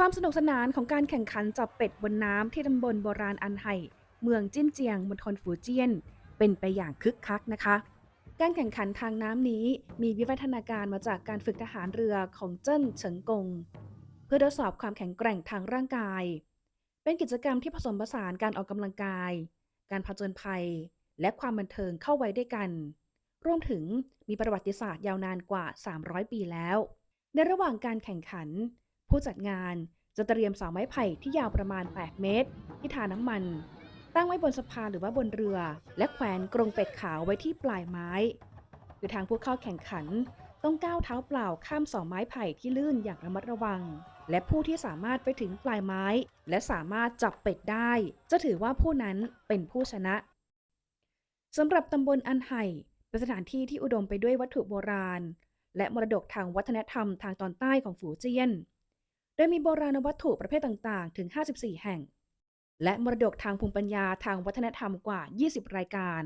ความสนุกสนานของการแข่งขันจับเป็ดบนน้ำที่ตำบลโบราณอันไห่ เมืองจิ้นเจียงมณฑลฟูเจี้ยน เป็นไปอย่างคึกคักนะคะ การแข่งขันทางน้ำนี้มีวิวัฒนาการมาจากการฝึกทหารเรือของเจิ้นเฉิงกง เพื่อทดสอบความแข็งแกร่งทางร่างกาย เป็นกิจกรรมที่ผสมผสานการออกกำลังกาย การผจญภัย และความบันเทิงเข้าไว้ด้วยกัน รวมถึงมีประวัติศาสตร์ยาวนานกว่า 300 ปีแล้ว ในระหว่างการแข่งขัน ผู้จัดงานจะเตรียมเสาไม้ไผ่ที่ยาวประมาณ 8 เมตร ที่ทาน้ำมัน ตั้งไว้บนสะพานหรือว่าบนเรือ และแขวนกรงเป็ดขาวไว้ที่ปลายไม้โดยทางผู้เข้าแข่งขันต้องก้าวเท้าเปล่าข้ามเสาไม้ไผ่ที่ลื่นอย่างระมัดระวัง และผู้ที่สามารถไปถึงปลายไม้ และสามารถจับเป็ดได้ จะถือว่าผู้นั้นเป็นผู้ชนะสำหรับตำบลอันไห่เป็นสถานที่ที่อุดมไปด้วยวัตถุโบราณ และมรดกทางวัฒนธรรมทางตอนใต้ของฝูเจี้ยน โดยมีโบราณวัตถุประเภทต่างๆ ถึง 54 แห่ง และมรดกทางภูมิปัญญาทางวัฒนธรรมกว่า 20 รายการ